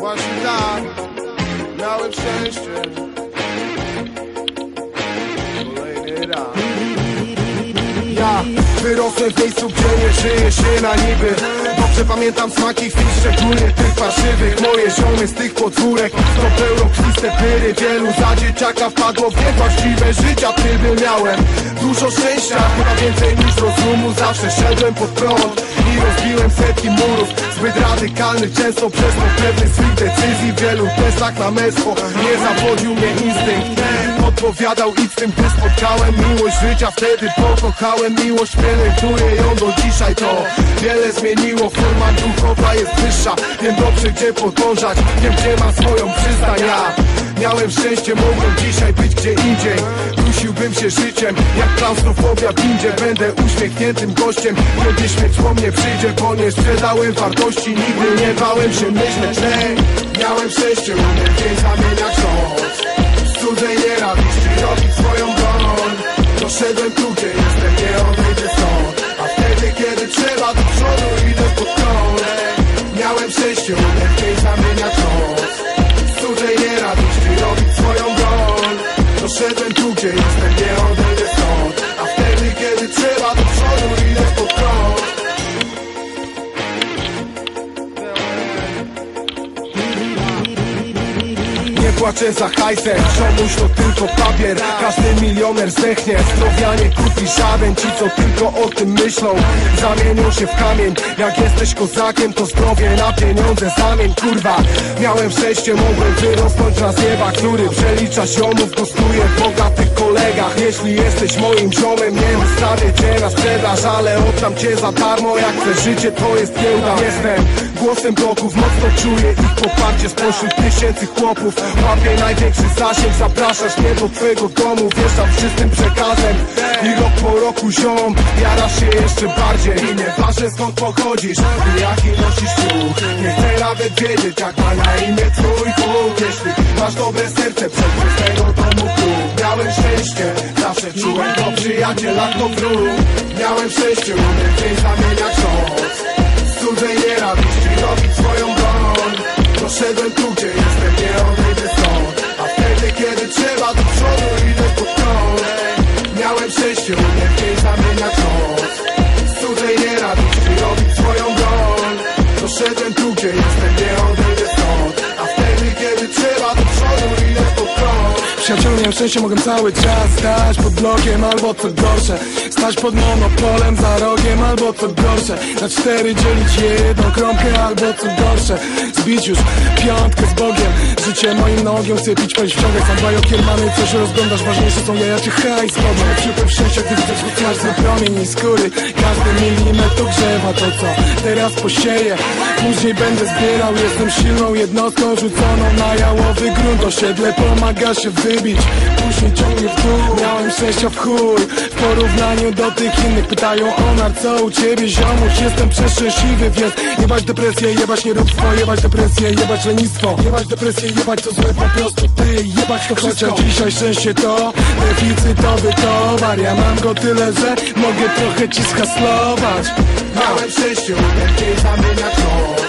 Właśnie tak, miałem szczęście. Ja wyrosłem w miejscu, gdzie nie żyje się na niby. Dobrze pamiętam smaki chwil, szczególnie tych parszywych. Moje ziomy z tych podwórek to pełnokrwiste pyry. Wielu za dzieciaka wpadło w niewłaściwe życia tryby miałem Dużo szczęścia, chyba więcej niż rozumu Zawsze szedłem pod prąd i rozbiłem setki murów. Zbyt radykalnych, często przez pewnych swych decyzji. Wielu testach na męstwo nie zawodził mnie instynkt. Odpowiadał i z tym, gdy spotkałem miłość życia. Wtedy pokochałem miłość, pielęgnuję ją do dzisiaj. To wiele zmieniło, forma duchowa jest wyższa. Wiem dobrze gdzie podążać, wiem gdzie ma swoją przystań miałem szczęście, mogłem dzisiaj być gdzie indziej. Dusiłbym się życiem, jak klaustrofobia windzie. Będę uśmiechniętym gościem, kiedy śmierć po mnie przyjdzie Bo nie sprzedałem wartości, nigdy nie bałem się myśleć miałem szczęście, umiem dzień zamieniać Nie płaczę za hajsem, ziomuś to tylko papier Każdy milioner zdechnie, zdrowia nie kupi żaden Ci co tylko o tym myślą, zamienią się w kamień Jak jesteś kozakiem, to zdrowie na pieniądze zamień Kurwa, miałem szczęście, mogłem wyrosnąć na zjeba Który przelicza ziomów, gustuje w bogatych kolegach. Jeśli jesteś moim ziomem, nie ustawię cię na sprzedaż Ale oddam cię za darmo, jak chcę życie, to jest giełda. Jestem głosem bloków, mocno czuję ich poparcie Spośród tysięcy chłopów Łapię największy zasięg, zapraszasz mnie do twojego domu Wjeżdżam z czystym przekazem. I rok po roku ziom, jarasz się jeszcze bardziej. I nieważne skąd pochodzisz i jaki nosisz ruch. Nie chcę nawet wiedzieć jak ma na imię twój Bóg. Jeśli masz dobre serce, z tego domu klub Miałem szczęście, zawsze czułem to przyjaciel, a to wróg. Miałem szczęście, umiem dzień zamieniać noc cudzej nienawiści robić Miałem szczęście, umiem dzień zamieniać noc Z Przyjacielu, miałem szczęście, mogłem cały czas stać pod blokiem albo co gorsze. Stać pod monopolem za rogiem albo co gorsze. Na cztery dzielić jedną kromkę albo co gorsze. Zbić już piątkę z Bogiem. Życie moim nogiem, chcę pić, palić, wciągać. Sam dbaj o kiermany, coś rozglądasz. Ważniejsze są jaja czy hajs Problem, przypływ szczęścia, gdy chcesz na promień i skóry. Każdy milimetr to grzewa to co teraz posieję. Później będę zbierał, jestem silną jednostką Rzuconą na jałowy grunt. Osiedle pomaga się wybić Później ciągnie w dół. Miałem szczęścia w chuj. W porównaniu do tych innych Pytają o nar, co u ciebie ziomuś? Jestem przeszczęśliwy, więc jebać depresję Jebać nieróbstwo, jebać depresję Jebać lenistwo, jebać depresję Jebać to złe po prostu, ty Jebać to wszystko. Dzisiaj szczęście to deficytowy towar. Ja mam go tyle, że mogę trochę ci schaslować Miałem szczęście, umiem dzień zamieniać noc